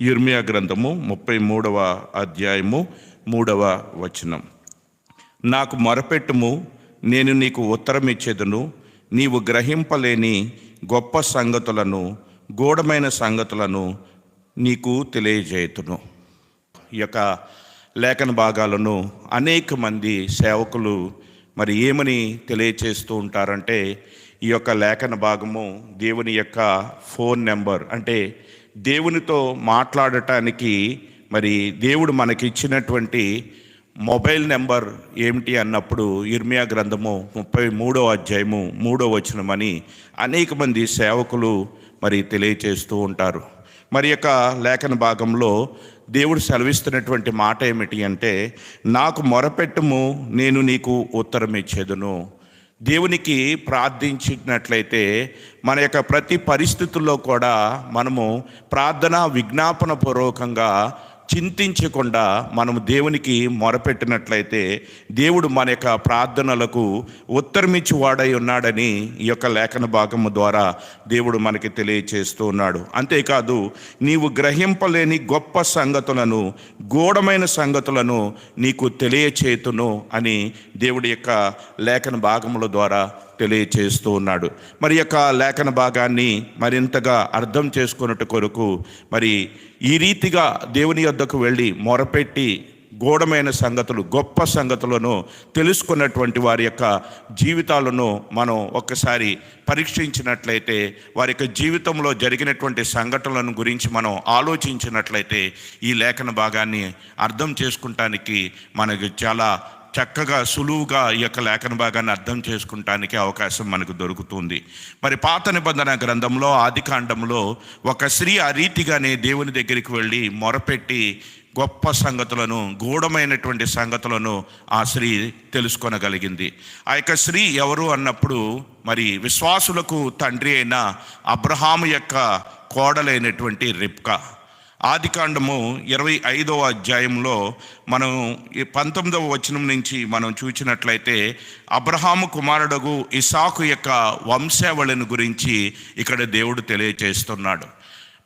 ఇర్మియా గ్రంథము ముప్పై మూడవ అధ్యాయము మూడవ వచనం. నాకు మొరపెట్టుము నేను నీకు ఉత్తరం ఇచ్చేదను నీవు గ్రహింపలేని గొప్ప సంగతులను గూఢమైన సంగతులను నీకు తెలియజేయుతును. ఈ యొక్క లేఖన భాగాలను అనేక మంది సేవకులు మరి ఏమని తెలియచేస్తూ ఉంటారంటే ఈ యొక్క లేఖన భాగము దేవుని యొక్క ఫోన్ నెంబర్ అంటే దేవునితో మాట్లాడటానికి మరి దేవుడు మనకి ఇచ్చినటువంటి మొబైల్ నెంబర్ ఏమిటి అన్నప్పుడు ఇర్మియా గ్రంథము ముప్పై మూడో అధ్యాయము మూడో వచనమని అనేక మంది సేవకులు మరి తెలియచేస్తూ ఉంటారు. మరి యొక్క లేఖన భాగంలో దేవుడు సెలవిస్తున్నటువంటి మాట ఏమిటి అంటే నాకు మొరపెట్టుము నేను నీకు ఉత్తరం ఇచ్చేదును దేవునికి ప్రార్థించినట్లయితే మన యొక్క ప్రతి పరిస్థితుల్లో కూడా మనము ప్రార్థన విజ్ఞాపన పూర్వకంగా చింతించకుండా మనము దేవునికి మొరపెట్టినట్లయితే దేవుడు మన యొక్క ప్రార్థనలకు ఉత్తరమిచ్చి వాడై ఉన్నాడని ఈ యొక్క లేఖన భాగము ద్వారా దేవుడు మనకి తెలియచేస్తూ ఉన్నాడు. అంతేకాదు నీవు గ్రహింపలేని గొప్ప సంగతులను గూఢమైన సంగతులను నీకు తెలియచేతును అని దేవుడి యొక్క లేఖన భాగముల ద్వారా తెలియచేస్తూ ఉన్నాడు. మరి యొక్క లేఖన భాగాన్ని మరింతగా అర్థం చేసుకున్నట్టు కొరకు మరి ఈ రీతిగా దేవుని యొద్దకు వెళ్ళి మొరపెట్టి గూఢమైన సంగతులు గొప్ప సంగతులను తెలుసుకున్నటువంటి వారి యొక్క జీవితాలను మనం ఒక్కసారి పరీక్షించినట్లయితే వారి యొక్క జీవితంలో జరిగినటువంటి సంఘటనలను గురించి మనం ఆలోచించినట్లయితే ఈ లేఖన భాగాన్ని అర్థం చేసుకుంటానికి మనకి చాలా చక్కగా సులువుగా ఈ యొక్క లేఖన భాగాన్ని అర్థం చేసుకుంటానికి అవకాశం మనకు దొరుకుతుంది. మరి పాత నిబంధన గ్రంథంలో ఆది కాండంలో ఒక స్త్రీ ఆ రీతిగానే దేవుని దగ్గరికి వెళ్ళి మొరపెట్టి గొప్ప సంగతులను గూఢమైనటువంటి సంగతులను ఆ స్త్రీ తెలుసుకొనగలిగింది. ఆ యొక్క స్త్రీ ఎవరు అన్నప్పుడు మరి విశ్వాసులకు తండ్రి అయిన అబ్రహాము యొక్క కోడలైనటువంటి రిప్కా ఆదికాండము ఇరవై ఐదవ అధ్యాయంలో మనం పంతొమ్మిదవ వచనం నుంచి మనం చూసినట్లయితే అబ్రహాము కుమారుడగు ఇసాకు యొక్క వంశావళిని గురించి ఇక్కడ దేవుడు తెలియచేస్తున్నాడు.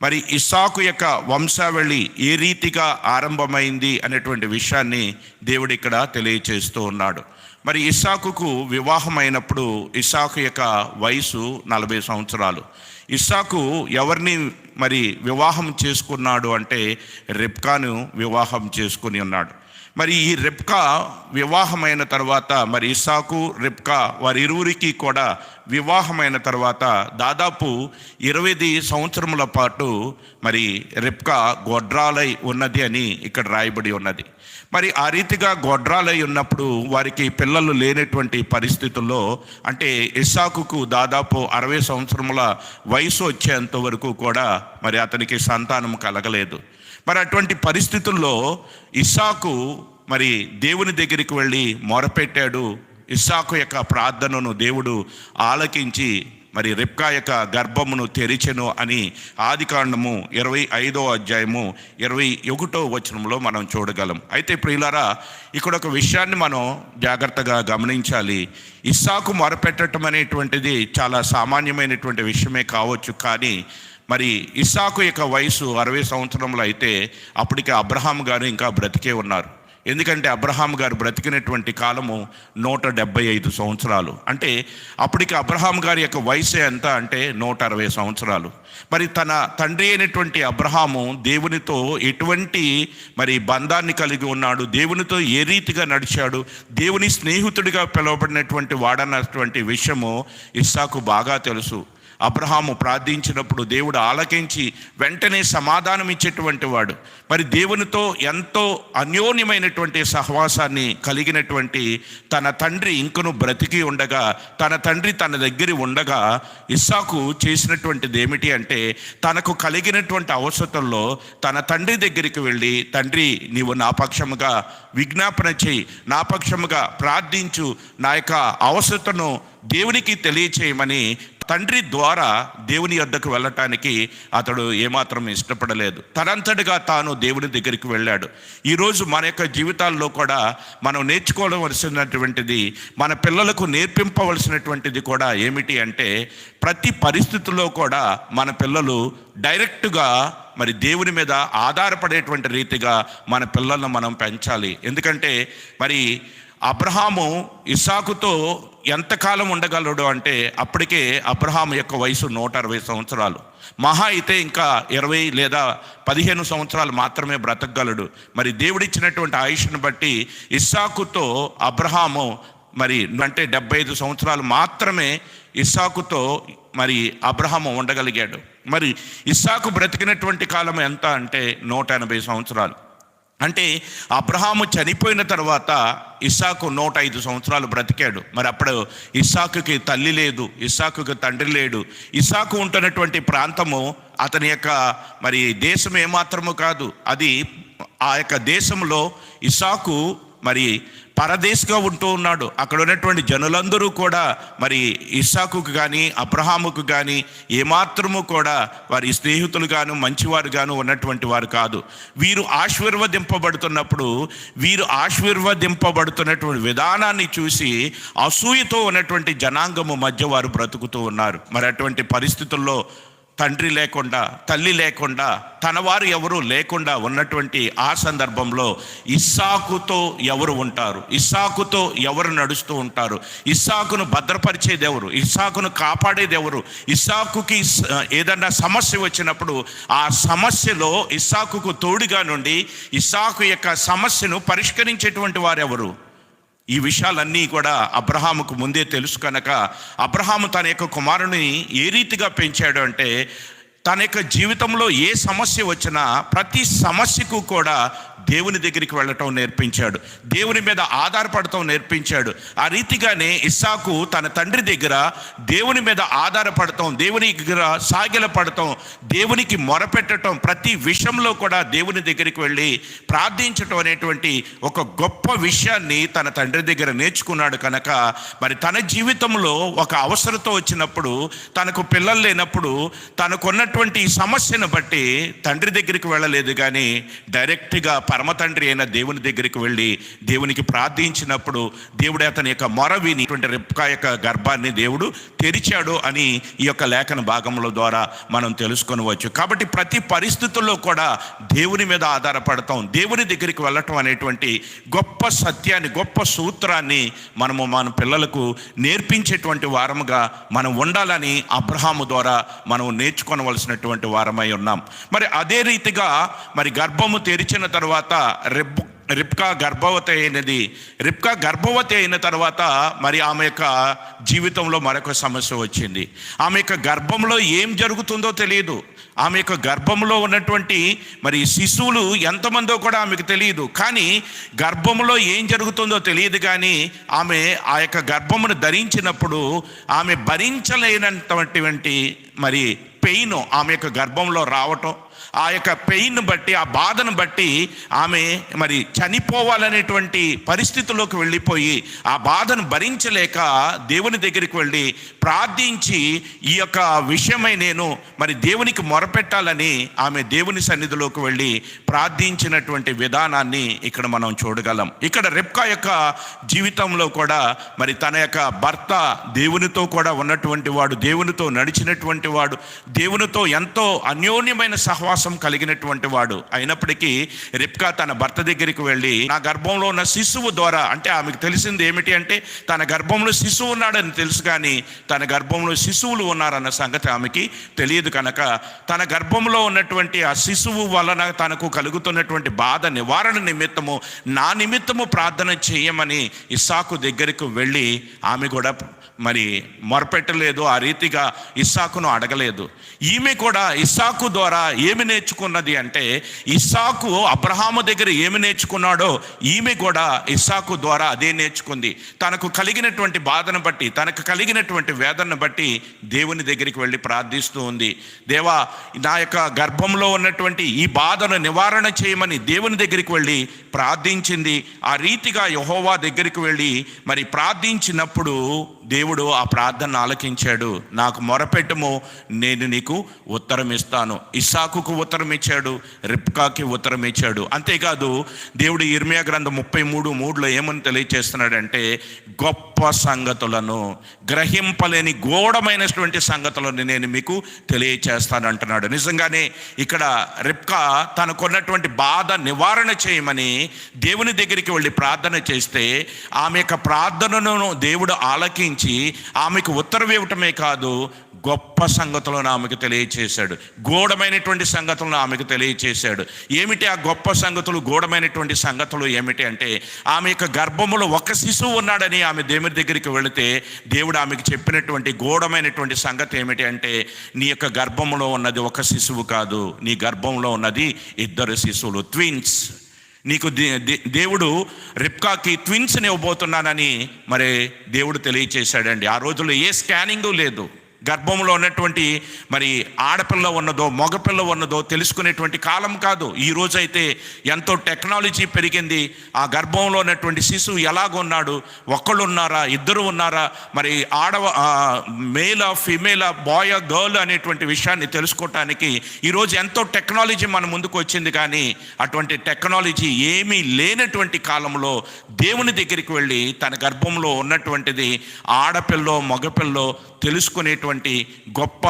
మరి ఇసాకు యొక్క వంశావళి ఏ రీతిగా ఆరంభమైంది అనేటువంటి విషయాన్ని దేవుడు ఇక్కడ తెలియచేస్తూ ఉన్నాడు. మరి ఇసాకుకు వివాహమైనప్పుడు ఇసాకు యొక్క వయసు నలభై సంవత్సరాలు. ఇస్సాకు ఎవరిని మరి వివాహం చేసుకున్నాడు అంటే రెప్కాను వివాహం చేసుకుని ఉన్నాడు. మరి ఈ రెప్కా వివాహమైన తర్వాత మరి ఇసాకు రెప్కా వారి ఇరువురికి కూడా వివాహమైన తర్వాత దాదాపు ఇరవై సంవత్సరముల పాటు మరి రెప్కా గొడ్రాలై ఉన్నది అని ఇక్కడ రాయబడి ఉన్నది. మరి ఆ రీతిగా గొడ్రాలై ఉన్నప్పుడు వారికి పిల్లలు లేనటువంటి పరిస్థితుల్లో అంటే ఇసాకుకు దాదాపు అరవై సంవత్సరముల వయసు వచ్చేంత వరకు కూడా మరి అతనికి సంతానం కలగలేదు. మరి అటువంటి పరిస్థితుల్లో ఇస్సాకు మరి దేవుని దగ్గరికి వెళ్ళి మొరపెట్టాడు. ఇస్సాకు యొక్క ప్రార్థనను దేవుడు ఆలకించి మరి రిప్కా యొక్క గర్భమును తెరిచెను అని ఆదికాండము ఇరవై ఐదో అధ్యాయము ఇరవై ఒకటో వచనంలో మనం చూడగలం. అయితే ప్రియులారా ఇక్కడ ఒక విషయాన్ని మనం జాగ్రత్తగా గమనించాలి. ఇస్సాకు మొరపెట్టడం అనేటువంటిది చాలా సామాన్యమైనటువంటి విషయమే కావచ్చు కానీ మరి ఇస్సాకు యొక్క వయసు అరవై సంవత్సరంలో అయితే అప్పటికి అబ్రహాం గారు ఇంకా బ్రతికే ఉన్నారు. ఎందుకంటే అబ్రహాం గారు బ్రతికినటువంటి కాలము నూట డెబ్బై ఐదు సంవత్సరాలు. అంటే అప్పటికి అబ్రహాం గారి యొక్క వయసు ఎంత అంటే నూట అరవై సంవత్సరాలు. మరి తన తండ్రి అయినటువంటి అబ్రహాము దేవునితో ఎటువంటి మరి బంధాన్ని కలిగి ఉన్నాడు దేవునితో ఏ రీతిగా నడిచాడు దేవుని స్నేహితుడిగా పిలువబడినటువంటి వాడన్నటువంటి విషయము ఇస్సాకు బాగా తెలుసు. అబ్రహాము ప్రార్థించినప్పుడు దేవుడు ఆలకించి వెంటనే సమాధానం ఇచ్చేటువంటి వాడు. మరి దేవునితో ఎంతో అన్యోన్యమైనటువంటి సహవాసాన్ని కలిగినటువంటి తన తండ్రి ఇంకను బ్రతికి ఉండగా తన తండ్రి తన దగ్గర ఉండగా ఇస్సాకు చేసినటువంటిది ఏమిటి అంటే తనకు కలిగినటువంటి అవసరంలో తన తండ్రి దగ్గరికి వెళ్ళి తండ్రి నీవు నా పక్షముగా విజ్ఞాపన చేయి నా పక్షముగా ప్రార్థించు నా యొక్క అవసరతను దేవునికి తెలియచేయమని తండ్రి ద్వారా దేవుని వద్దకు వెళ్ళటానికి అతడు ఏమాత్రం ఇష్టపడలేదు. తనంతటిగా తాను దేవుని దగ్గరికి వెళ్ళాడు. ఈరోజు మన యొక్క జీవితాల్లో కూడా మనం నేర్చుకోవలసినటువంటిది మన పిల్లలకు నేర్పింపవలసినటువంటిది కూడా ఏమిటి అంటే ప్రతి పరిస్థితుల్లో కూడా మన పిల్లలు డైరెక్ట్గా మరి దేవుని మీద ఆధారపడేటువంటి రీతిగా మన పిల్లలను మనం పెంచాలి. ఎందుకంటే మరి అబ్రహాము ఇసాకుతో ఎంతకాలం ఉండగలడు అంటే అప్పటికే అబ్రహాం యొక్క వయసు నూట అరవై సంవత్సరాలు. మహా అయితే ఇంకా ఇరవై లేదా పదిహేను సంవత్సరాలు మాత్రమే బ్రతకగలడు. మరి దేవుడిచ్చినటువంటి ఆయుష్ను బట్టి ఇస్సాకుతో అబ్రహాము మరి అంటే డెబ్బై ఐదు సంవత్సరాలు మాత్రమే ఇస్సాకుతో మరి అబ్రహాము ఉండగలిగాడు. మరి ఇస్సాకు బ్రతికినటువంటి కాలం ఎంత అంటే నూట ఎనభై సంవత్సరాలు. అంటే అబ్రహాము చనిపోయిన తర్వాత ఇస్సాకు నూట ఐదు సంవత్సరాలు బ్రతికాడు. మరి అప్పుడు ఇస్సాకుకి తల్లి లేదు ఇస్సాకుకి తండ్రి లేడు. ఇస్సాకు ఉంటున్నటువంటి ప్రాంతము అతని యొక్క మరి దేశం ఏమాత్రము కాదు అది ఆ యొక్క దేశంలో ఇసాకు మరి పరదేశిగా ఉంటూ ఉన్నాడు. అక్కడ ఉన్నటువంటి జనులందరూ కూడా మరి ఇస్సాకుకు కానీ అబ్రహాముకు కానీ ఏమాత్రము కూడా వారి స్నేహితులు గాను మంచివారు గాను ఉన్నటువంటి వారు కాదు. వీరు ఆశీర్వదింపబడుతున్నప్పుడు వీరు ఆశీర్వదింపబడుతున్నటువంటి విధానాన్ని చూసి అసూయతో ఉన్నటువంటి జనాంగము మధ్య వారు బ్రతుకుతూ ఉన్నారు. మరి అటువంటి పరిస్థితుల్లో తండ్రి లేకుండా తల్లి లేకుండా తన వారు ఎవరు లేకుండా ఉన్నటువంటి ఆ సందర్భంలో ఇస్సాకుతో ఎవరు ఉంటారు? ఇస్సాకుతో ఎవరు నడుస్తూ ఉంటారు? ఇస్సాకును భద్రపరిచేది ఎవరు ఇస్సాకును కాపాడేది ఎవరు ఇస్సాకుకి ఏదన్నా సమస్య వచ్చినప్పుడు ఆ సమస్యలో ఇస్సాకుకు తోడుగా నుండి ఇస్సాకు యొక్క సమస్యను పరిష్కరించేటువంటి వారు ఎవరు ఈ విషయాలన్నీ కూడా అబ్రహాముకు ముందే తెలుసు కనుక అబ్రహాము తన యొక్క కుమారుని ఏ రీతిగా పెంచాడు అంటే తన యొక్క జీవితంలో ఏ సమస్య వచ్చినా ప్రతి సమస్యకు కూడా దేవుని దగ్గరికి వెళ్ళటం నేర్పించాడు. దేవుని మీద ఆధారపడటం నేర్పించాడు. ఆ రీతిగానే ఇస్సాకు తన తండ్రి దగ్గర దేవుని మీద ఆధారపడటం దేవుని దగ్గర సాగిలపడటం దేవునికి మొరపెట్టడం ప్రతి విషయంలో కూడా దేవుని దగ్గరికి వెళ్ళి ప్రార్థించటం అనేటువంటి ఒక గొప్ప విషయాన్ని తన తండ్రి దగ్గర నేర్చుకున్నాడు కనుక మరి తన జీవితంలో ఒక అవసరత వచ్చినప్పుడు తనకు పిల్లలు లేనప్పుడు తనకున్నటువంటి సమస్యను బట్టి తండ్రి దగ్గరికి వెళ్ళలేదు కానీ డైరెక్ట్గా పరమ తండ్రి అయిన దేవుని దగ్గరికి వెళ్ళి దేవునికి ప్రార్థించినప్పుడు దేవుడు అతని యొక్క మొర వినిటువంటి రెప్కా యొక్క గర్భాన్ని దేవుడు తెరిచాడు అని ఈ యొక్క లేఖన భాగముల ద్వారా మనం తెలుసుకొనవచ్చు. కాబట్టి ప్రతి పరిస్థితుల్లో కూడా దేవుని మీద ఆధారపడతాం. దేవుని దగ్గరికి వెళ్ళటం అనేటువంటి గొప్ప సత్యాన్ని గొప్ప సూత్రాన్ని మనము మన పిల్లలకు నేర్పించేటువంటి వారముగా మనం ఉండాలని అబ్రహాము ద్వారా మనం నేర్చుకొనవలసినటువంటి వారమై ఉన్నాం. మరి అదే రీతిగా మరి గర్భము తెరిచిన తర్వాత తర్వాత రిబ్ రిప్కా గర్భవతి అయినది. రిప్కా గర్భవతి అయిన తర్వాత మరి ఆమె యొక్క జీవితంలో మరొక సమస్య వచ్చింది. ఆమె యొక్క గర్భంలో ఏం జరుగుతుందో తెలియదు ఆమె యొక్క గర్భంలో ఉన్నటువంటి మరి శిశువులు ఎంతమందో కూడా ఆమెకు తెలియదు కానీ గర్భంలో ఏం జరుగుతుందో తెలియదు కానీ ఆమె ఆ యొక్క గర్భమును ధరించినప్పుడు ఆమె భరించలేనటువంటి మరి పెయిన్ ఆమె యొక్క గర్భంలో రావటం ఆ యొక్క పెయిన్ బట్టి ఆ బాధను బట్టి ఆమె మరి చనిపోవాలనేటువంటి పరిస్థితుల్లోకి వెళ్ళిపోయి ఆ బాధను భరించలేక దేవుని దగ్గరికి వెళ్ళి ప్రార్థించి ఈ యొక్క విషయమై నేను మరి దేవునికి మొరపెట్టాలని ఆమె దేవుని సన్నిధిలోకి వెళ్ళి ప్రార్థించినటువంటి విధానాన్ని ఇక్కడ మనం చూడగలం. ఇక్కడ రెప్కా యొక్క జీవితంలో కూడా మరి తన యొక్క భర్త దేవునితో కూడా ఉన్నటువంటి వాడు దేవునితో నడిచినటువంటి వాడు దేవునితో ఎంతో అన్యోన్యమైన సహవాసం కలిగినటువంటి వాడు. అయినప్పటికీ రిప్కా తన భర్త దగ్గరికి వెళ్ళి నా గర్భంలో ఉన్న శిశువు ద్వారా అంటే ఆమెకు తెలిసింది ఏమిటి అంటే తన గర్భంలో శిశువు ఉన్నాడని తెలుసు కానీ తన గర్భంలో శిశువులు ఉన్నారన్న సంగతి ఆమెకి తెలియదు కనుక తన గర్భంలో ఉన్నటువంటి ఆ శిశువు వలన తనకు కలుగుతున్నటువంటి బాధ నివారణ నిమిత్తము నా నిమిత్తము ప్రార్థన చేయమని ఇస్సాకు దగ్గరికి వెళ్ళి ఆమె కూడా మరి మొరపెట్టలేదు ఆ రీతిగా ఇస్సాకును అడగలేదు. ఈమె కూడా ఇస్సాకు ద్వారా ఏమి నేర్చుకున్నది అంటే ఇస్సాకు అబ్రహాము దగ్గర ఏమి నేర్చుకున్నాడో ఈమె కూడా ఇస్సాకు ద్వారా అదే నేర్చుకుంది. తనకు కలిగినటువంటి బాధను బట్టి తనకు కలిగినటువంటి వేదనను బట్టి దేవుని దగ్గరికి వెళ్ళి ప్రార్థిస్తూ ఉంది. దేవా నా యొక్క గర్భంలో ఉన్నటువంటి ఈ బాధను నివారణ చేయమని దేవుని దగ్గరికి వెళ్ళి ప్రార్థించింది. ఆ రీతిగా యహోవా దగ్గరికి వెళ్ళి మరి ప్రార్థించినప్పుడు దేవుడు ఆ ప్రార్థన ఆలకించాడు. నాకు మొరపెట్టుము నేను నీకు ఉత్తరం ఇస్తాను ఇస్సాకుకు ఉత్తరం ఇచ్చాడు రిప్కాకి ఉత్తరం ఇచ్చాడు అంతేకాదు దేవుడు ఇర్మియా గ్రంథం ముప్పై మూడు మూడులో ఏమని తెలియచేస్తున్నాడంటే గొప్ప సంగతులను గ్రహింపలేని గోడమైనటువంటి సంగతులను నేను మీకు తెలియచేస్తాను అంటున్నాడు నిజంగానే ఇక్కడ రిప్కా తనకున్నటువంటి బాధ నివారణ చేయమని దేవుని దగ్గరికి వెళ్ళి ప్రార్థన చేస్తే ఆమె యొక్క ప్రార్థనను దేవుడు ఆలకించి ఆమెకు ఉత్తరం ఇవ్వటమే కాదు గొప్ప సంగతులను ఆమెకు తెలియచేశాడు. గూఢమైనటువంటి సంగతులను ఆమెకు తెలియచేశాడు. ఏమిటి ఆ గొప్ప సంగతులు గూఢమైనటువంటి సంగతులు ఏమిటి అంటే ఆమె యొక్క గర్భములో ఒక శిశువు ఉన్నాడని ఆమె దేవుని దగ్గరికి వెళితే దేవుడు ఆమెకు చెప్పినటువంటి గూఢమైనటువంటి సంగతి ఏమిటి అంటే నీ యొక్క గర్భములో ఉన్నది ఒక శిశువు కాదు నీ గర్భంలో ఉన్నది ఇద్దరు శిశువులు ట్విన్స్ నీకు దే- దే- దేవుడు రిప్కాకి ట్విన్స్ని ఇవ్వబోతున్నానని మరి దేవుడు తెలియచేశాడండి. ఆ రోజుల్లో ఏ స్కానింగు లేదు. గర్భంలో ఉన్నటువంటి మరి ఆడపిల్ల ఉన్నదో మగపిల్ల ఉన్నదో తెలుసుకునేటువంటి కాలం కాదు. ఈ రోజైతే ఎంతో టెక్నాలజీ పెరిగింది. ఆ గర్భంలో ఉన్నటువంటి శిశువు ఎలాగున్నాడు ఒక్కళ్ళు ఉన్నారా? ఇద్దరు ఉన్నారా? మరి ఆడవ మేల ఫిమేల బాయ్ గర్ల్ అనేటువంటి విషయాన్ని తెలుసుకోవటానికి ఈరోజు ఎంతో టెక్నాలజీ మన ముందుకు వచ్చింది కానీ అటువంటి టెక్నాలజీ ఏమీ లేనటువంటి కాలంలో దేవుని దగ్గరికి వెళ్ళి తన గర్భంలో ఉన్నటువంటిది ఆడపిల్లో మగపిల్లో తెలుసుకునేటువంటి గొప్ప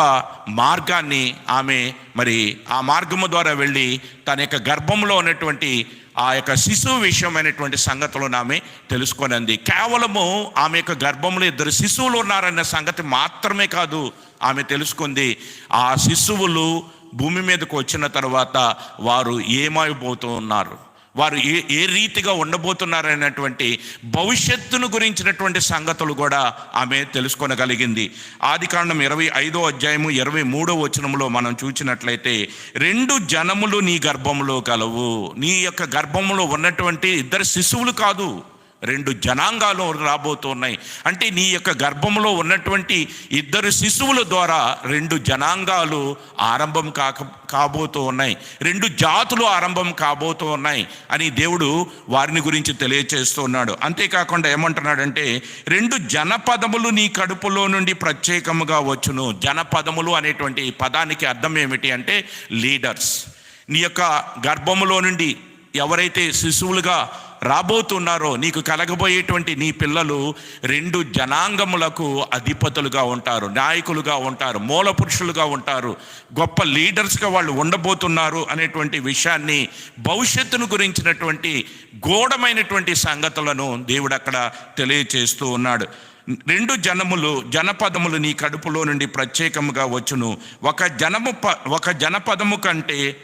మార్గాన్ని ఆమె మరి ఆ మార్గము ద్వారా వెళ్ళి తన యొక్క గర్భంలో ఉన్నటువంటి ఆ యొక్క శిశువు విషయమైనటువంటి సంగతులను ఆమె తెలుసుకొనింది. కేవలము ఆమె యొక్క గర్భంలో ఇద్దరు శిశువులు ఉన్నారన్న సంగతి మాత్రమే కాదు ఆమె తెలుసుకుంది. ఆ శిశువులు భూమి మీదకు వచ్చిన తర్వాత వారు ఏమైపోతూ ఉన్నారు వారు ఏ ఏ రీతిగా ఉండబోతున్నారనేటువంటి భవిష్యత్తును గురించినటువంటి సంగతులు కూడా ఆమె తెలుసుకొనగలిగింది. ఆది కాండం ఇరవై ఐదో అధ్యాయము ఇరవై మూడో వచనంలో మనం చూసినట్లయితే రెండు జనములు నీ గర్భములో కలవు. నీ యొక్క గర్భములో ఉన్నటువంటి ఇద్దరు శిశువులు కాదు. రెండు జనాంగాలు రాబోతున్నాయి. అంటే నీ యొక్క గర్భంలో ఉన్నటువంటి ఇద్దరు శిశువుల ద్వారా రెండు జనాంగాలు ఆరంభం కాక కాబోతూ ఉన్నాయి రెండు జాతులు ఆరంభం కాబోతూ ఉన్నాయి అని దేవుడు వారిని గురించి తెలియచేస్తున్నాడు. అంతేకాకుండా ఏమంటున్నాడంటే రెండు జనపదములు నీ కడుపులో నుండి ప్రత్యేకముగా వచ్చును. జనపదములు అనేటువంటి పదానికి అర్థం ఏమిటి అంటే లీడర్స్. నీ యొక్క గర్భములో నుండి ఎవరైతే శిశువులుగా రాబోతున్నారో నీకు కలగబోయేటువంటి నీ పిల్లలు రెండు జనాంగములకు అధిపతులుగా ఉంటారు నాయకులుగా ఉంటారు మూల పురుషులుగా ఉంటారు. గొప్ప లీడర్స్గా వాళ్ళు ఉండబోతున్నారు అనేటువంటి విషయాన్ని భవిష్యత్తును గురించినటువంటి గూఢమైనటువంటి సంగతులను దేవుడు అక్కడ తెలియచేస్తూ ఉన్నాడు. రెండు జనములు జనపదములు నీ కడుపులో నుండి ప్రత్యేకముగా వచ్చును. ఒక జనము ప ఒక జనపదము కంటే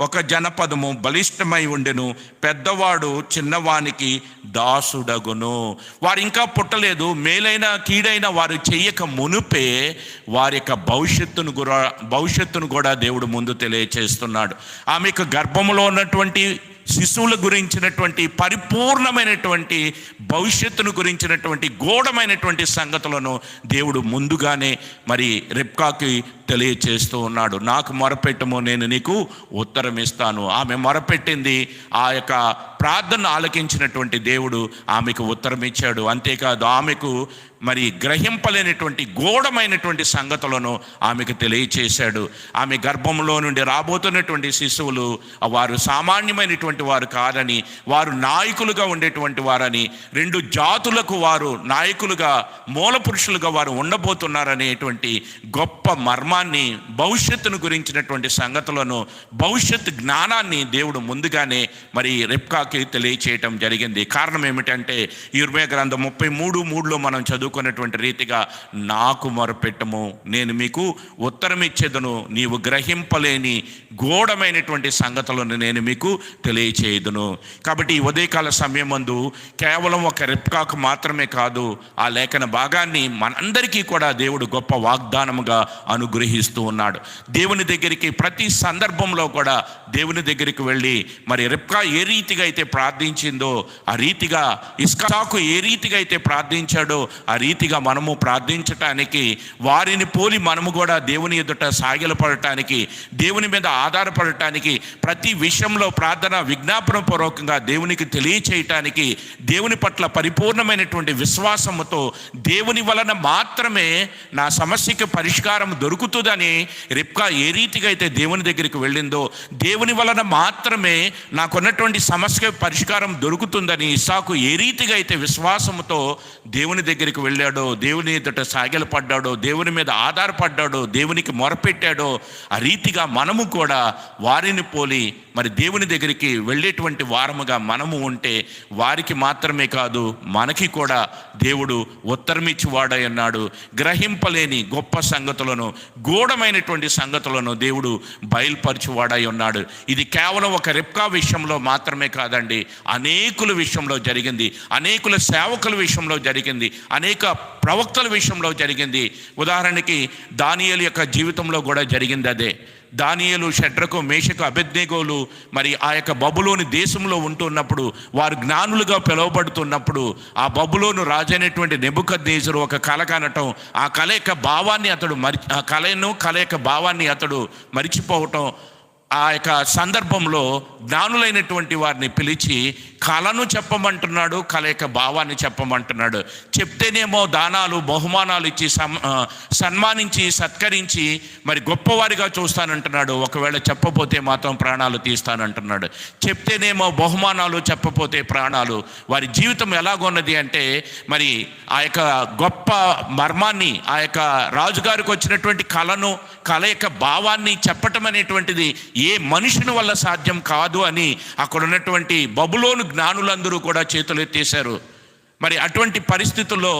ఒక జనపదము బలిష్టమై ఉండెను. పెద్దవాడు చిన్నవానికి దాసుడగును. వారు ఇంకా పుట్టలేదు మేలైన కీడైన వారు చెయ్యక మునుపే వారి యొక్క భవిష్యత్తును కూడా భవిష్యత్తును కూడా దేవుడు ముందు తెలియచేస్తున్నాడు. ఆమెకు గర్భములో ఉన్నటువంటి శిశువుల గురించినటువంటి పరిపూర్ణమైనటువంటి భవిష్యత్తును గురించినటువంటి గూఢమైనటువంటి సంగతులను దేవుడు ముందుగానే మరి రిప్కాకి తెలియచేస్తూ ఉన్నాడు. నాకు మొరపెట్టము నేను నీకు ఉత్తరం ఇస్తాను. ఆమె మొరపెట్టింది ఆ యొక్క ప్రార్థన ఆలకించినటువంటి దేవుడు ఆమెకు ఉత్తరం ఇచ్చాడు. అంతేకాదు ఆమెకు మరి గ్రహింపలేనటువంటి గూఢమైనటువంటి సంగతులను ఆమెకు తెలియచేశాడు. ఆమె గర్భంలో నుండి రాబోతున్నటువంటి శిశువులు వారు సామాన్యమైనటువంటి వారు కాదని వారు నాయకులుగా ఉండేటువంటి వారని రెండు జాతులకు వారు నాయకులుగా మూల పురుషులుగా వారు ఉండబోతున్నారనేటువంటి గొప్ప మర్మాన్ని భవిష్యత్తును గురించినటువంటి సంగతులను భవిష్యత్ జ్ఞానాన్ని దేవుడు ముందుగానే మరి రెప్కాకి తెలియచేయటం జరిగింది. కారణం ఏమిటంటే ఇరవై గ్రంథం ముప్పై మూడు మూడులో మనం చదువుకున్నటువంటి రీతిగా నాకు మొరపెట్టము నేను మీకు ఉత్తరం ఇచ్చేదను నీవు గ్రహింపలేని గోడమైనటువంటి సంగతులను నేను మీకు తెలియచేయదును కాబట్టి ఈ ఉదయకాల సమయం మందు కేవలం ఒక రెప్కాకు మాత్రమే కాదు ఆ లేఖన భాగాన్ని మనందరికీ కూడా దేవుడు గొప్ప వాగ్దానముగా అనుగ్రహిస్తూ ఉన్నాడు. దేవుని దగ్గరికి ప్రతి సందర్భంలో కూడా దేవుని దగ్గరికి వెళ్ళి మరి రిప్కా ఏ రీతిగా అయితే ప్రార్థించిందో ఆ రీతిగా ఇస్కాకు ఏ రీతిగా అయితే ప్రార్థించాడో ఆ రీతిగా మనము ప్రార్థించటానికి వారిని పోలి మనము కూడా దేవుని ఎదుట సాగిలపడటానికి దేవుని మీద ఆధారపడటానికి ప్రతి విషయంలో ప్రార్థన విజ్ఞాపన పూర్వకంగా దేవునికి తెలియచేయటానికి దేవుని పట్ల పరిపూర్ణమైనటువంటి విశ్వాసముతో దేవుని వలన మాత్రమే నా సమస్యకి పరిష్కారం దొరుకుతుందని రిప్కా ఏ రీతిగా అయితే దేవుని దగ్గరికి వెళ్ళిందో దేవుని వలన మాత్రమే నాకున్నటువంటి సమస్యకి పరిష్కారం దొరుకుతుందని ఇసాకు ఏ రీతిగా అయితే విశ్వాసముతో దేవుని దగ్గరికి వెళ్ళాడో దేవుని ఎదుట సాగిలపడ్డాడో దేవుని మీద ఆధారపడ్డాడో దేవునికి మొరపెట్టాడో ఆ రీతిగా మనము కూడా వారిని పోలి మరి దేవుని దగ్గరికి వెళ్ళేటువంటి వారముగా మనము ఉంటే వారికి మాత్రమే కాదు మనకి కూడా దేవుడు ఉత్తరమిచ్చివాడై ఉన్నాడు గ్రహింపలేని గొప్ప సంగతులను గూఢమైనటువంటి సంగతులను దేవుడు బయలుపరచువాడై ఉన్నాడు. ఇది కేవలం ఒక రిప్కా విషయంలో మాత్రమే కాదండి. అనేకుల విషయంలో జరిగింది. అనేకుల సేవకుల విషయంలో జరిగింది. అనేక ప్రవక్తల విషయంలో జరిగింది. ఉదాహరణకి దానియలు యొక్క జీవితంలో కూడా జరిగింది అదే. దానియలు షడ్రకు మేషకు అభిజ్ఞగోలు మరి ఆ యొక్క బబులోని దేశంలో ఉంటున్నప్పుడు వారు జ్ఞానులుగా పిలువబడుతున్నప్పుడు ఆ బబులోను రాజైనటువంటి నెబుకద్నేజరు ఒక కళ కనటం ఆ కళ యొక్క భావాన్ని అతడు మరి ఆ కళను కళ యొక్క భావాన్ని అతడు మరిచిపోవటం ఆ యొక్క సందర్భంలో జ్ఞానులైనటువంటి వారిని పిలిచి కళను చెప్పమంటున్నాడు కళ యొక్క భావాన్ని చెప్పమంటున్నాడు. చెప్తేనేమో దానాలు బహుమానాలు ఇచ్చి సన్మానించి సత్కరించి మరి గొప్పవారిగా చూస్తానంటున్నాడు. ఒకవేళ చెప్పపోతే మాత్రం ప్రాణాలు తీస్తానంటున్నాడు. చెప్తేనేమో బహుమానాలు చెప్పపోతే ప్రాణాలు. వారి జీవితం ఎలాగున్నది అంటే మరి ఆ యొక్క గొప్ప మర్మాన్ని ఆ యొక్క రాజుగారికి వచ్చినటువంటి కళను కళ యొక్క భావాన్ని చెప్పటం అనేటువంటిది ఏ మనుషుని వల్ల సాధ్యం కాదు అని అక్కడ ఉన్నటువంటి బబులోను జ్ఞానులందరూ కూడా చేతులు ఎత్తేశారు మరి అటువంటి పరిస్థితుల్లో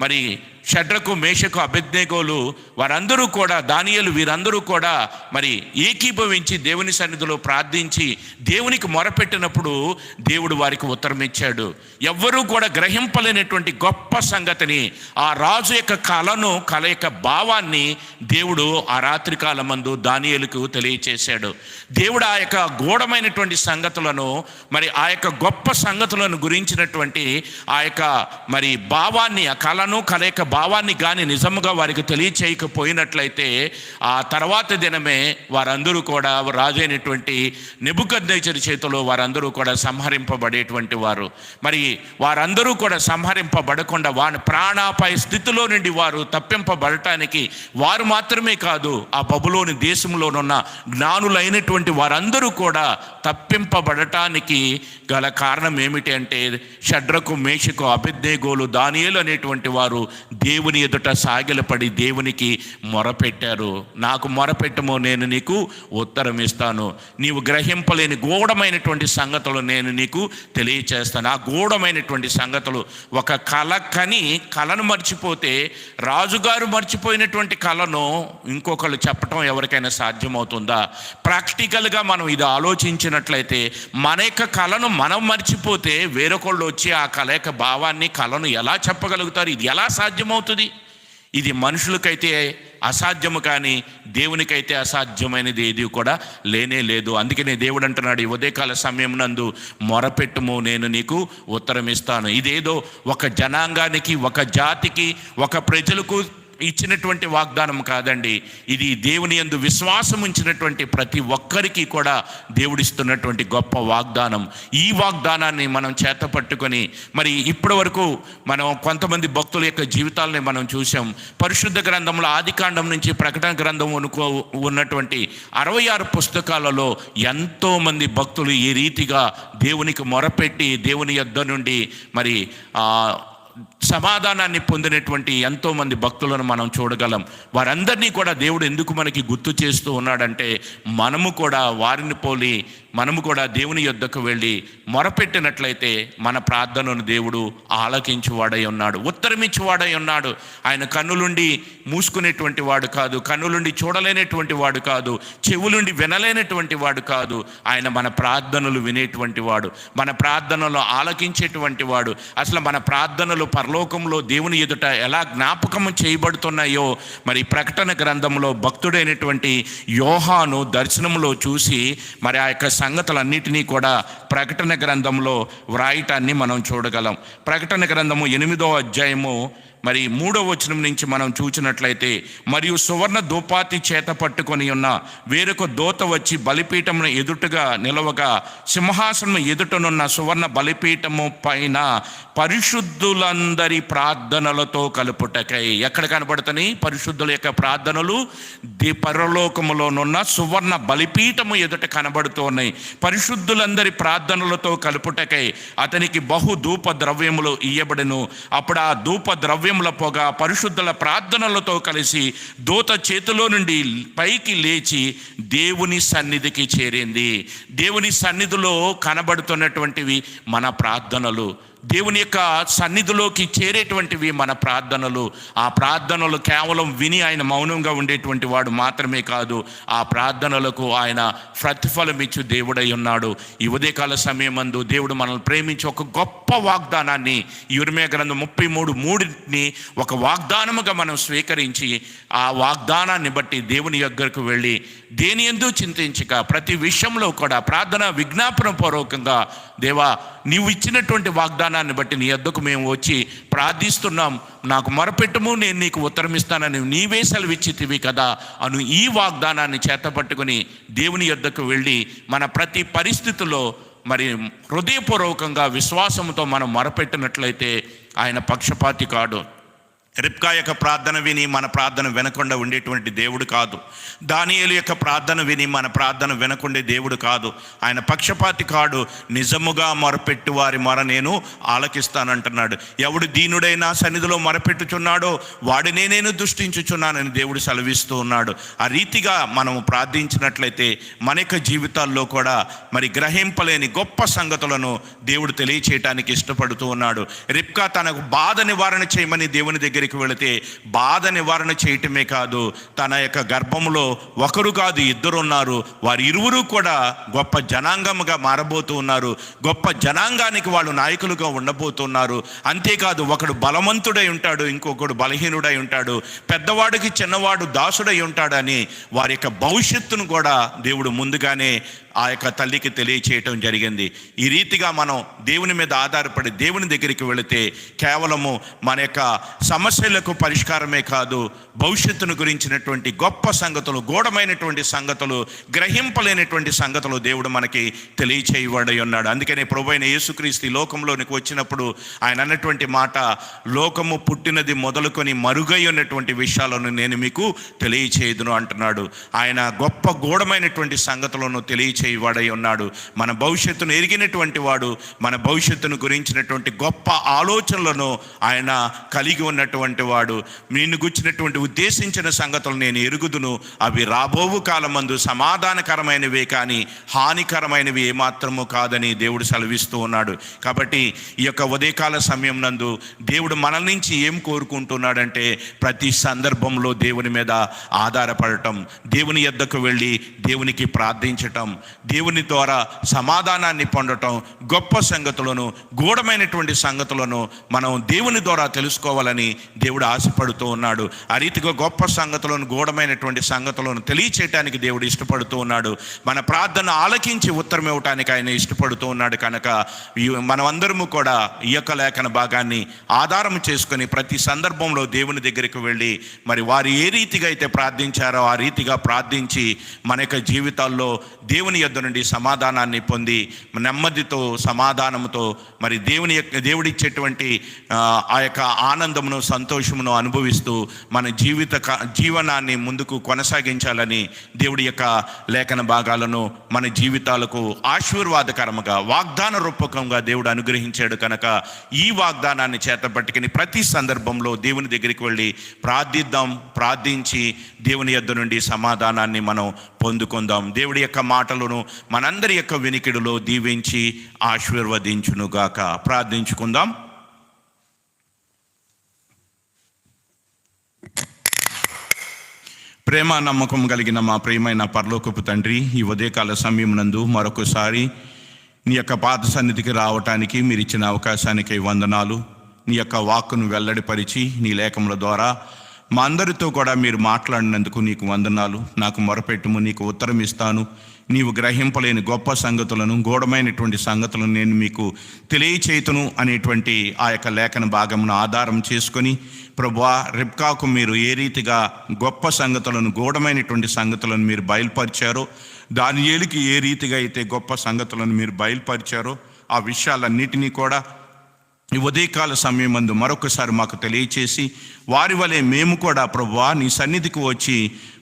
మరి షడ్రకు మేషకు అభిజ్ఞగోలు వారందరూ కూడా దానియలు వీరందరూ కూడా మరి ఏకీభవించి దేవుని సన్నిధిలో ప్రార్థించి దేవునికి మొరపెట్టినప్పుడు దేవుడు వారికి ఉత్తరం ఇచ్చాడు ఎవ్వరూ కూడా గ్రహింపలేనటువంటి గొప్ప సంగతిని ఆ రాజు యొక్క కళను కళ యొక్క భావాన్ని దేవుడు ఆ రాత్రి కాలమందు దానియలకు తెలియచేశాడు. దేవుడు ఆ యొక్క గూఢమైనటువంటి సంగతులను మరి ఆ యొక్క గొప్ప సంగతులను గురించినటువంటి ఆ యొక్క మరి భావాన్ని ఆ కళను కళ యొక్క భావాన్ని కానీ నిజముగా వారికి తెలియచేయకపోయినట్లయితే ఆ తర్వాత దినమే వారందరూ కూడా రాజైనటువంటి నెబుకద్నేచరి చేతిలో వారందరూ కూడా సంహరింపబడేటువంటి వారు. మరి వారందరూ కూడా సంహరింపబడకుండా వారి ప్రాణాపాయ స్థితిలో నుండి వారు తప్పింపబడటానికి వారు మాత్రమే కాదు ఆ బబులోని దేశంలోనున్న జ్ఞానులైనటువంటి వారందరూ కూడా తప్పింపబడటానికి గల కారణం ఏమిటి అంటే షడ్రకు మేషకు అభిద్దేగోలు దానియేలు అనేటువంటి వారు దేవుని ఎదుట సాగిలపడి దేవునికి మొరపెట్టారు. నాకు మొరపెట్టమో నేను నీకు ఉత్తరం ఇస్తాను. నీవు గ్రహింపలేని గూఢమైనటువంటి సంగతులు నేను నీకు తెలియచేస్తాను. ఆ గూఢమైనటువంటి సంగతులు ఒక కళ కని కళను మర్చిపోతే రాజుగారు మర్చిపోయినటువంటి కళను ఇంకొకళ్ళు చెప్పటం ఎవరికైనా సాధ్యమవుతుందా? ప్రాక్టికల్గా మనం ఇది ఆలోచించినట్లయితే మన యొక్క కళను మనం మర్చిపోతే వేరొకళ్ళు వచ్చి ఆ కళ యొక్క భావాన్ని కళను ఎలా చెప్పగలుగుతారు? ఇది ఎలా సాధ్యమవుతుంది ఇది మనుషులకైతే అసాధ్యము కానీ దేవునికైతే అసాధ్యమైనది ఏది కూడా లేనే లేదు. అందుకనే దేవుడు అంటున్నాడు ఈ ఉదయకాల సమయం నందు మొరపెట్టుము నేను నీకు ఉత్తరం ఇస్తాను ఇదేదో ఒక జనాంగానికి ఒక జాతికి ఒక ప్రజలకు ఇచ్చినటువంటి వాగ్దానం కాదండి. ఇది దేవుని యందు విశ్వాసం ఉంచినటువంటి ప్రతి ఒక్కరికి కూడా దేవుడిస్తున్నటువంటి గొప్ప వాగ్దానం. ఈ వాగ్దానాన్ని మనం చేత పట్టుకొని మరి ఇప్పటి వరకు మనం కొంతమంది భక్తుల యొక్క జీవితాలని మనం చూసాం పరిశుద్ధ గ్రంథంలో ఆదికాండం నుంచి ప్రకటన గ్రంథం అనుకో ఉన్నటువంటి అరవై ఆరు పుస్తకాలలో ఎంతోమంది భక్తులు ఈ రీతిగా దేవునికి మొరపెట్టి దేవుని యొద్ద నుండి మరి సమాధానాన్ని పొందినటువంటి ఎంతోమంది భక్తులను మనం చూడగలం. వారందరినీ కూడా దేవుడు ఎందుకు మనకి గుర్తు చేస్తూ ఉన్నాడంటే మనము కూడా వారిని పోలి మనము కూడా దేవుని యొద్దకు వెళ్ళి మొరపెట్టినట్లయితే మన ప్రార్థనను దేవుడు ఆలకించువాడై ఉన్నాడు ఉత్తరమిచ్చువాడై ఉన్నాడు. ఆయన కన్నులుండి మూసుకునేటువంటి వాడు కాదు కన్నులుండి చూడలేనటువంటి వాడు కాదు చెవులుండి వినలేనటువంటి వాడు కాదు. ఆయన మన ప్రార్థనలు వినేటువంటి వాడు మన ప్రార్థనలు ఆలకించేటువంటి వాడు. అసలు మన ప్రార్థనలు పరలోకంలో దేవుని ఎదుట ఎలా జ్ఞాపకం చేయబడుతున్నాయో మరి ప్రకటన గ్రంథంలో భక్తుడైనటువంటి యోహాను దర్శనంలో చూసి మరి ఆ యొక్క సంగతులన్నిటినీ కూడా ప్రకటన గ్రంథంలో వ్రాయటాన్ని మనం చూడగలం. ప్రకటన గ్రంథము ఎనిమిదో అధ్యాయము మరి మూడో వచనం నుంచి మనం చూచినట్లయితే మరియు సువర్ణ దూపాతి చేత పట్టుకొని ఉన్న వేరొక దోత వచ్చి బలిపీఠమును ఎదుటగా నిలవగా సింహాసనం ఎదుటనున్న సువర్ణ బలిపీఠము పైన పరిశుద్ధులందరి ప్రార్థనలతో కలుపుటకై. ఎక్కడ కనబడుతున్నాయి? పరిశుద్ధుల యొక్క ప్రార్థనలు ది పరలోకములోనున్న సువర్ణ బలిపీఠము ఎదుట కనబడుతూ ఉన్నాయి పరిశుద్ధులందరి ప్రార్థనలతో కలుపుటకై అతనికి బహు ధూప ద్రవ్యములు ఇయ్యబడను. అప్పుడు ఆ ధూప ద్రవ్యం ద్రవ్యముల పొగ పరిశుద్ధుల ప్రార్థనలతో కలిసి దూత చేతిలో నుండి పైకి లేచి దేవుని సన్నిధికి చేరింది. దేవుని సన్నిధిలో కనబడుతున్నటువంటివి మన ప్రార్థనలు. దేవుని యొక్క సన్నిధిలోకి చేరేటువంటివి మన ప్రార్థనలు. ఆ ప్రార్థనలు కేవలం విని ఆయన మౌనంగా ఉండేటువంటి వాడు మాత్రమే కాదు ఆ ప్రార్థనలకు ఆయన ప్రతిఫలం ఇచ్చు దేవుడై ఉన్నాడు. ఈ ఉదయకాల సమయమందు దేవుడు మనల్ని ప్రేమించి ఒక గొప్ప వాగ్దానాన్ని యుర్మే గ్రంథం ముప్పై మూడు మూడిని ఒక వాగ్దానముగా మనం స్వీకరించి ఆ వాగ్దానాన్ని బట్టి దేవుని దగ్గరకు వెళ్ళి దేని ఎందు చింతించక ప్రతి విషయంలో కూడా ప్రార్థన విజ్ఞాపన పూర్వకంగా దేవా నీవు ఇచ్చినటువంటి వాగ్దానాన్ని బట్టి నీ వద్దకు మేము వచ్చి ప్రార్థిస్తున్నాం. నాకు మొరపెట్టుము నేను నీకు ఉత్తరం ఇస్తానని నీవే సెలవిచ్చితివి కదా అను ఈ వాగ్దానాన్ని చేతపట్టుకుని దేవుని యొద్దకు వెళ్ళి మన ప్రతి పరిస్థితుల్లో మరి హృదయపూర్వకంగా విశ్వాసంతో మనం మొరపెట్టినట్లయితే ఆయన పక్షపాతి కాడు. రిప్కా యొక్క ప్రార్థన విని మన ప్రార్థన వినకుండా ఉండేటువంటి దేవుడు కాదు. దానియలు యొక్క ప్రార్థన విని మన ప్రార్థన వినకుండే దేవుడు కాదు. ఆయన పక్షపాతి కాడు. నిజముగా మొరపెట్టు వారి మొర నేను ఆలకిస్తానంటున్నాడు. ఎవడు దీనుడైనా సన్నిధిలో మొరపెట్టుచున్నాడో వాడినే నేను దృష్టించుచున్నానని దేవుడు సెలవిస్తూ ఉన్నాడు. ఆ రీతిగా మనము ప్రార్థించినట్లయితే మన యొక్క జీవితాల్లో కూడా మరి గ్రహింపలేని గొప్ప సంగతులను దేవుడు తెలియచేయటానికి ఇష్టపడుతూ ఉన్నాడు. రిప్కా తనకు బాధ నివారణ చేయమని దేవుని దగ్గర దగ్గరికి వెళితే బాధ నివారణ చేయటమే కాదు తన యొక్క గర్భంలో ఒకరు కాదు ఇద్దరు ఉన్నారు. వారి ఇరువురు కూడా గొప్ప జనాంగముగా మారబోతూ ఉన్నారు. గొప్ప జనాంగానికి వాళ్ళు నాయకులుగా ఉండబోతున్నారు. అంతేకాదు ఒకడు బలవంతుడై ఉంటాడు ఇంకొకడు బలహీనుడై ఉంటాడు. పెద్దవాడికి చిన్నవాడు దాసుడై ఉంటాడని వారి యొక్క భవిష్యత్తును కూడా దేవుడు ముందుగానే ఆ యొక్క తల్లికి తెలియచేయటం జరిగింది. ఈ రీతిగా మనం దేవుని మీద ఆధారపడి దేవుని దగ్గరికి వెళితే కేవలము మన యొక్క సమస్య సమస్యలకు పరిష్కారమే కాదు భవిష్యత్తును గురించినటువంటి గొప్ప సంగతులు గూఢమైనటువంటి సంగతులు గ్రహింపలేనటువంటి సంగతులు దేవుడు మనకి తెలియచేయబడి ఉన్నాడు. అందుకనే ప్రభు అయిన యేసుక్రీస్తు లోకంలోనికి వచ్చినప్పుడు ఆయన అన్నటువంటి మాట లోకము పుట్టినది మొదలుకొని మరుగై ఉన్నటువంటి విషయాలను నేను మీకు తెలియచేయదును అంటున్నాడు. ఆయన గొప్ప గూఢమైనటువంటి సంగతులను తెలియచేయవాడై ఉన్నాడు. మన భవిష్యత్తును ఎరిగినటువంటి వాడు మన భవిష్యత్తును గురించినటువంటి గొప్ప ఆలోచనలను ఆయన కలిగి ఉన్నటువంటి వాడు నిన్ను గుచ్చినటువంటి ఉద్దేశించిన సంగతులు నేను ఎరుగుదును. అవి రాబోవు కాలమందు సమాధానకరమైనవే కానీ హానికరమైనవి ఏమాత్రము కాదని దేవుడు సెలవిస్తూ ఉన్నాడు. కాబట్టి ఈ యొక్క ఉదయకాల సమయం నందు దేవుడు మన నుంచి ఏం కోరుకుంటున్నాడంటే ప్రతి సందర్భంలో దేవుని మీద ఆధారపడటం దేవుని యొద్దకు వెళ్ళి దేవునికి ప్రార్థించటం దేవుని ద్వారా సమాధానాన్ని పొందటం గొప్ప సంగతులను గూఢమైనటువంటి సంగతులను మనం దేవుని ద్వారా తెలుసుకోవాలని దేవుడు ఆశపడుతూ ఉన్నాడు. ఆ రీతిగా గొప్ప సంగతులను గూఢమైనటువంటి సంగతులను తెలియచేయటానికి దేవుడు ఇష్టపడుతూ ఉన్నాడు. మన ప్రార్థన ఆలకించి ఉత్తరం ఇవ్వటానికి ఆయన ఇష్టపడుతూ ఉన్నాడు కనుక ఈ మనమందరము కూడా ఈ యొక్క లేఖన భాగాన్ని ఆధారం చేసుకొని ప్రతి సందర్భంలో దేవుని దగ్గరికి వెళ్ళి మరి వారు ఏ రీతిగా అయితే ప్రార్థించారో ఆ రీతిగా ప్రార్థించి మన యొక్క జీవితాల్లో దేవుని యొద్ద నుండి సమాధానాన్ని పొంది నెమ్మదితో సమాధానంతో మరి దేవుని యొక్క దేవుడిచ్చేటువంటి ఆ, ఆ యొక్క ఆనందమును సంతోషమును అనుభవిస్తూ మన జీవిత క- జీవనాన్ని ముందుకు కొనసాగించాలని దేవుడి యొక్క లేఖన భాగాలను మన జీవితాలకు ఆశీర్వాదకరముగా వాగ్దాన రూపకంగా దేవుడు అనుగ్రహించాడు కనుక ఈ వాగ్దానాన్ని చేతపట్టుకుని ప్రతి సందర్భంలో దేవుని దగ్గరికి వెళ్ళి ప్రార్థిద్దాం ప్రార్థించి దేవుని యొద్ద నుండి సమాధానాన్ని మనం పొందుకుందాం. దేవుడి యొక్క మాటలను మనందరి యొక్క వినికిడిలో దీవించి ఆశీర్వదించునుగాక. ప్రార్థించుకుందాం. ప్రేమ నమ్మకం కలిగిన మా ప్రియమైన పరలోకపు తండ్రి ఈ ఉదయకాల సమయం నందు మరొకసారి నీ యొక్క పాత సన్నిధికి రావటానికి మీరు ఇచ్చిన అవకాశానికి వందనాలు. నీ యొక్క వాక్కును వెల్లడిపరిచి నీ లేఖముల ద్వారా మా అందరితో కూడా మీరు మాట్లాడినందుకు నీకు వందనాలు. నాకు మొరపెట్టుము నీకు ఉత్తరం ఇస్తాను. నీవు గ్రహింపలేని గొప్ప సంగతులను గూఢమైనటువంటి సంగతులను నేను మీకు తెలియచేతును అనేటువంటి ఆ యొక్క లేఖన భాగమును ఆధారం చేసుకొని ప్రభువా రిప్కాకు మీరు ఏ రీతిగా గొప్ప సంగతులను గూఢమైనటువంటి సంగతులను మీరు బయలుపరిచారో దాని ఏలికి ఏ రీతిగా అయితే గొప్ప సంగతులను మీరు బయలుపరిచారో ఆ విషయాలన్నిటినీ కూడా ఈ ఉదయకాల సమయమందు మరొకసారి మాకు తెలియచేసి వారి వలె మేము కూడా ప్రభువా నీ సన్నిధికి వచ్చి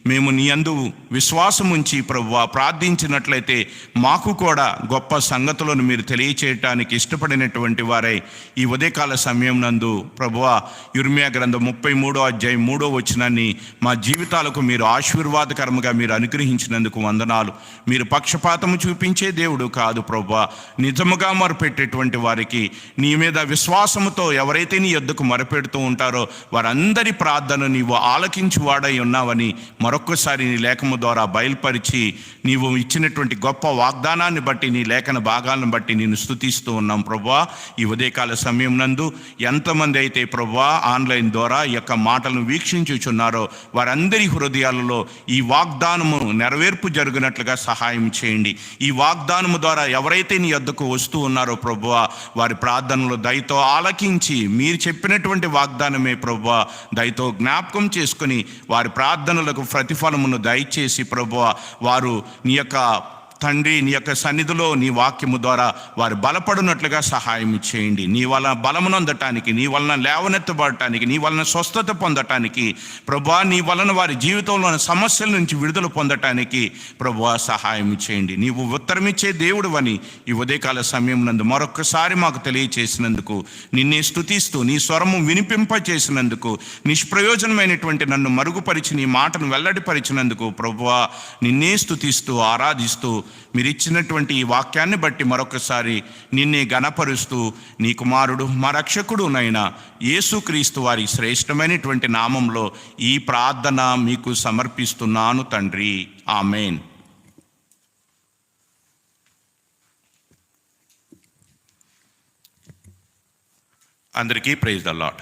మేము నీ అందు విశ్వాసం ఉంచి ప్రభువా ప్రార్థించినట్లయితే మాకు కూడా గొప్ప సంగతులను మీరు తెలియచేయటానికి ఇష్టపడినటువంటి వారై ఈ ఉదయకాల సమయం నందు ప్రభువా యుర్మియా గ్రంథం ముప్పై మూడో అధ్యాయం మూడో వచ్చినాన్ని మా జీవితాలకు మీరు ఆశీర్వాదకరముగా మీరు అనుగ్రహించినందుకు వందనాలు. మీరు పక్షపాతము చూపించే దేవుడు కాదు ప్రభువా నిజముగా మొరపెట్టేటువంటి వారికి నీ మీద విశ్వాసముతో ఎవరైతే నీ యొద్దకు మొరపెడుతూ ఉంటారో వారందరి ప్రార్థన నీవు ఆలకించువాడై వాడై ఉన్నావని మరొక్కసారి నీ లేఖము ద్వారా బయలుపరిచి నీవు ఇచ్చినటువంటి గొప్ప వాగ్దానాన్ని బట్టి నీ లేఖన భాగాలను బట్టి నేను స్థుతిస్తూ ఉన్నాం ప్రభా ఈ ఉదయకాల సమయం నందు ఎంతమంది అయితే ప్రభా ఆన్లైన్ ద్వారా ఈ యొక్క మాటలను వీక్షించుచున్నారో వారందరి హృదయాలలో ఈ వాగ్దానము నెరవేర్పు జరిగినట్లుగా సహాయం చేయండి. ఈ వాగ్దానము ద్వారా ఎవరైతే నీ వద్దకు వస్తూ ఉన్నారో ప్రభువా వారి ప్రార్థనలు దయతో ఆలకించి మీరు చెప్పినటువంటి వాగ్దానమే ప్రభువా. దయతో జ్ఞాపకం చేసుకుని వారి ప్రార్థనలకు ప్రతిఫలమును దయచేసి ప్రభు వారు నీ యొక్క తండ్రి నీ యొక్క సన్నిధిలో నీ వాక్యము ద్వారా వారు బలపడినట్లుగా సహాయం చేయండి. నీ వలన బలమునందటానికి నీ వలన లేవనెత్తబడటానికి నీ వలన స్వస్థత పొందటానికి ప్రభా నీ వలన వారి జీవితంలోని సమస్యల నుంచి విడుదల పొందటానికి ప్రభా సహాయం చేయండి. నీవు ఉత్తరమిచ్చే దేవుడు అని ఈ ఉదయకాల సమయం నందు మరొకసారి మాకు తెలియచేసినందుకు నిన్నే స్థుతిస్తూ నీ స్వరము వినిపింప చేసినందుకు నిష్ప్రయోజనమైనటువంటి నన్ను మరుగుపరిచి నీ మాటను వెల్లడిపరిచినందుకు ప్రభువా నిన్నే స్థుతిస్తూ ఆరాధిస్తూ మీరు ఇచ్చినటువంటి ఈ వాక్యాన్ని బట్టి మరొకసారి నిన్నే గణపరుస్తూ నీ కుమారుడు మా రక్షకుడు నైనా యేసుక్రీస్తు వారి శ్రేష్టమైనటువంటి నామంలో ఈ ప్రార్థన మీకు సమర్పిస్తున్నాను తండ్రి. ఆమెన్. అందరికీ ప్రైజ్ ద లాడ్